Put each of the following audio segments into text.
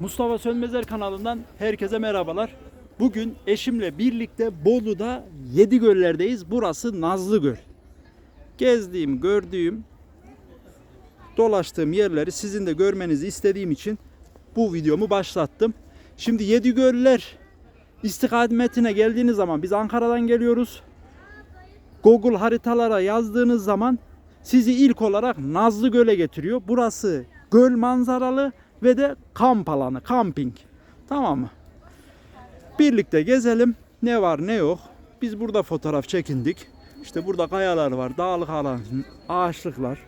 Mustafa Sönmezer kanalından herkese merhabalar. Bugün eşimle birlikte Bolu'da Yedigöller'deyiz. Burası Nazlıgöl. Gezdiğim, gördüğüm, dolaştığım yerleri sizin de görmenizi istediğim için bu videomu başlattım. Şimdi Yedigöller istikametine geldiğiniz zaman biz Ankara'dan geliyoruz. Google haritalara yazdığınız zaman sizi ilk olarak Nazlı Göl'e getiriyor. Burası göl manzaralı ve de kamp alanı, kamping. Tamam mı? Birlikte gezelim. Ne var ne yok. Biz burada fotoğraf çekindik. İşte burada kayalar var, dağlık alan, ağaçlıklar.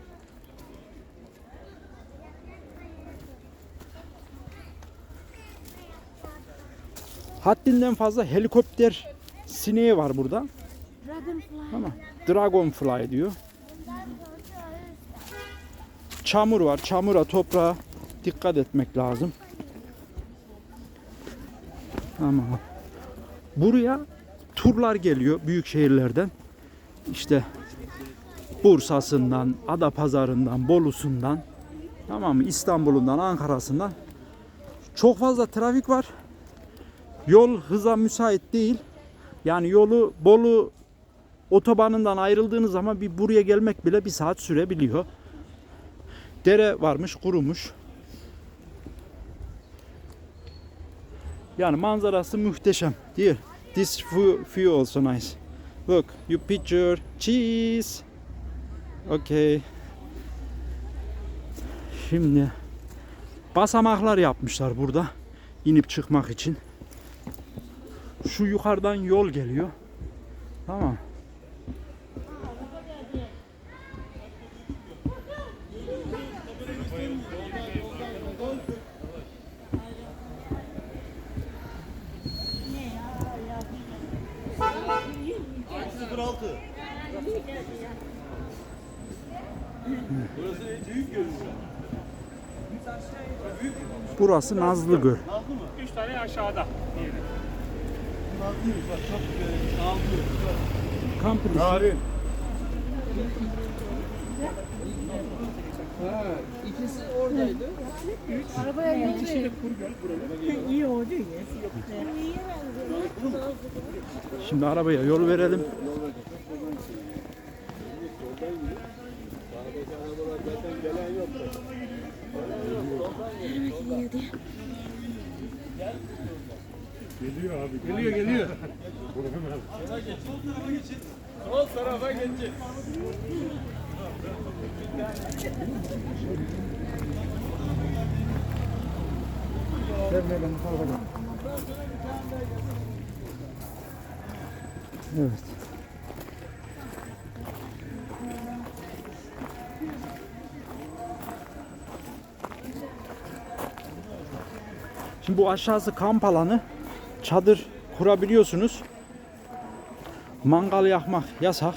Haddinden fazla helikopter sineği var burada. Dragonfly. Dragonfly diyor. Çamur var. Çamura, toprağa dikkat etmek lazım. Ama buraya turlar geliyor büyük şehirlerden. İşte Bursa'sından, Adapazarı'ndan, Bolu'sundan, tamam mı? İstanbul'undan, Ankara'sından. Çok fazla trafik var. Yol hıza müsait değil. Yani yolu Bolu otobanından ayrıldığınız zaman bir buraya gelmek bile bir saat sürebiliyor. Dere varmış, kurumuş. Yani manzarası muhteşem. Dear, this view, also nice. Look, you picture cheese. Okay. Şimdi basamaklar yapmışlar burada inip çıkmak için. Şu yukarıdan yol geliyor. Tamam. Burası Nazlıgöl. Üç tane aşağıda. Kampın Narin. Arabaya bince iyi oldu ya. Şimdi arabaya yol verelim. Geliyor abi. Geliyor geliyor. Sol tarafa geçecek. Evet. Şimdi bu aşağısı kamp alanı. Çadır kurabiliyorsunuz. Mangal yakmak yasak.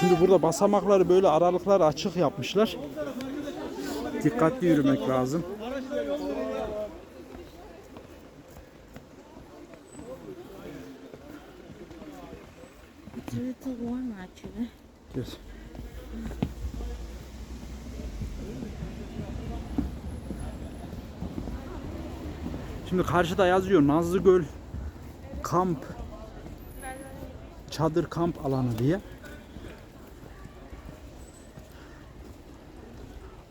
Şimdi burada basamakları böyle aralıklar açık yapmışlar. Dikkatli yürümek lazım. It's a little warm actually. Yes. Şimdi karşıda yazıyor Nazlıgöl kamp çadır kamp alanı diye.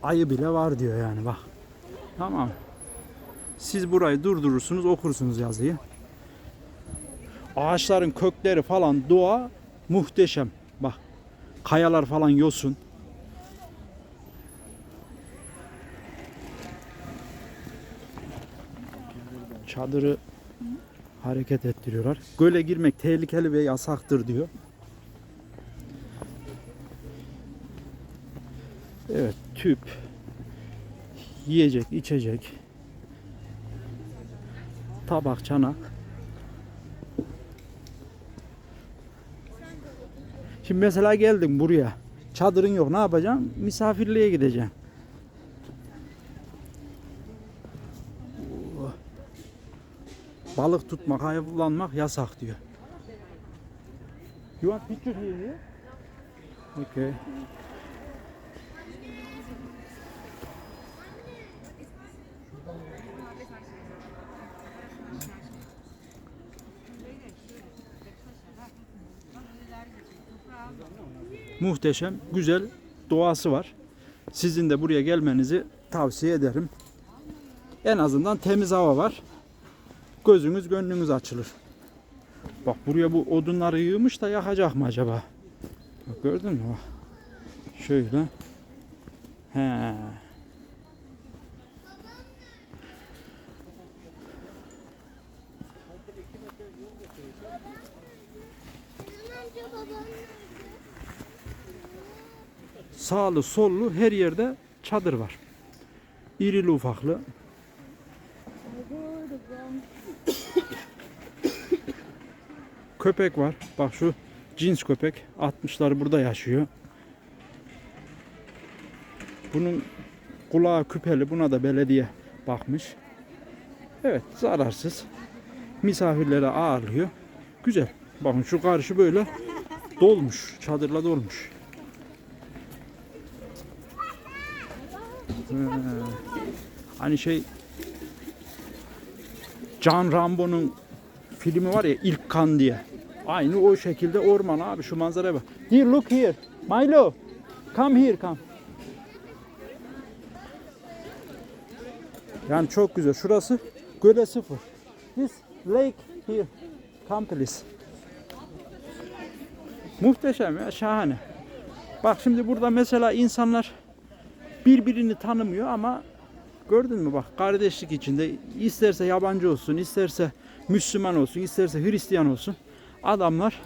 Ayı bile var diyor yani bak. Tamam. Siz burayı durdurursunuz okursunuz yazıyı. Ağaçların kökleri falan doğa muhteşem. Bak kayalar falan yosun. Çadırı hareket ettiriyorlar. Göle girmek tehlikeli ve yasaktır diyor. Evet tüp yiyecek içecek tabak çanak Şimdi mesela geldim buraya çadırın yok ne yapacağım misafirliğe gideceğim balık tutmak, hayvanlanmak yasak diyor. You want picture here? Okay. Muhteşem, güzel doğası var. Sizin de buraya gelmenizi tavsiye ederim. En azından temiz hava var. Gözünüz gönlünüz açılır. Bak buraya bu odunları yığmış da yakacak mı acaba? Bak gördün mü? Şöyle. He. Sağlı sollu her yerde çadır var. İrili ufaklı. Köpek var. Bak şu cins köpek. 60'lar burada yaşıyor. Bunun kulağı küpeli. Buna da belediye bakmış. Evet zararsız. Misafirlere ağırlıyor. Güzel. Bakın şu karşı böyle dolmuş. Çadırla dolmuş. Hani şey Can Rambo'nun filmi var ya İlk Kan diye. Aynı o şekilde orman abi şu manzaraya bak. Here look here. Milo. Come here come. Yani çok güzel. Şurası göle sıfır. This lake here. Come please. Muhteşem ya şahane. Bak şimdi burada mesela insanlar birbirini tanımıyor ama gördün mü bak kardeşlik içinde isterse yabancı olsun isterse Müslüman olsun isterse Hristiyan olsun adamlar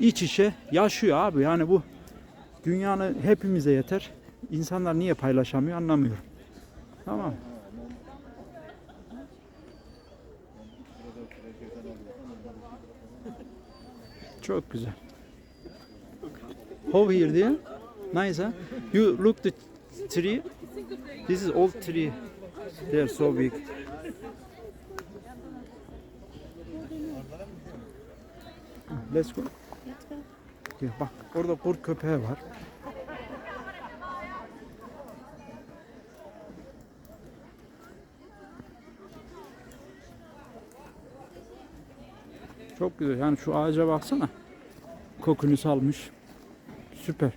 iç içe yaşıyor abi. Yani bu dünyanın hepimize yeter. İnsanlar niye paylaşamıyor anlamıyorum. Tamam. Çok güzel. How here diye nice ha you look the tree This is old tree. They are so big. Let's go. Gel bak orada kurt köpeği var. Çok güzel. Yani şu ağaca baksana. Kokunu salmış. Süper.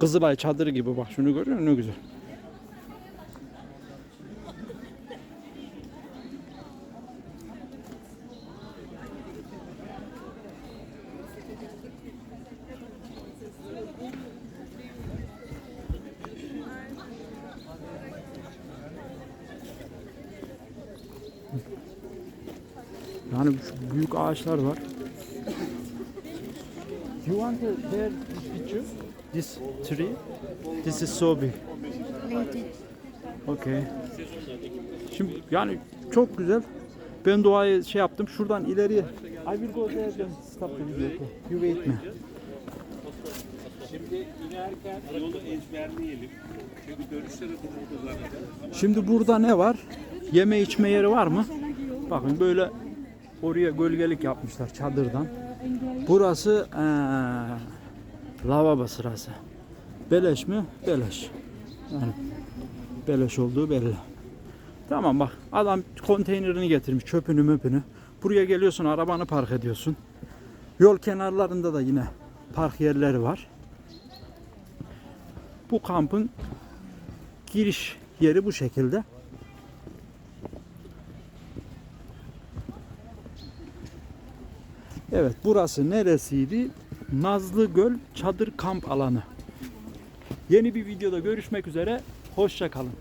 Kızılay çadırı gibi bak şunu görüyor musun ne güzel. Yani şu büyük ağaçlar var. You want to bear this picture? This tree? This is so big. Okay. Şimdi yani çok güzel. Ben doğayı şey yaptım. Şuradan ileriye. I will go there then stop the video. Okay. You wait me. Şimdi inerken yolu ezberleyelim. Çünkü dönüşte de bunu kullanacağız. Şimdi burada ne var? Yeme içme yeri var mı? Bakın böyle oraya gölgelik yapmışlar çadırdan. Burası eee lavabo sırası. Beleş mi? Beleş. Yani beleş olduğu belli. Tamam bak adam konteynerini getirmiş çöpünü möpünü. Buraya geliyorsun arabanı park ediyorsun. Yol kenarlarında da yine park yerleri var. Bu kampın giriş yeri bu şekilde. Evet burası neresiydi? Nazlı Göl Çadır Kamp Alanı. Yeni bir videoda görüşmek üzere. Hoşça kalın.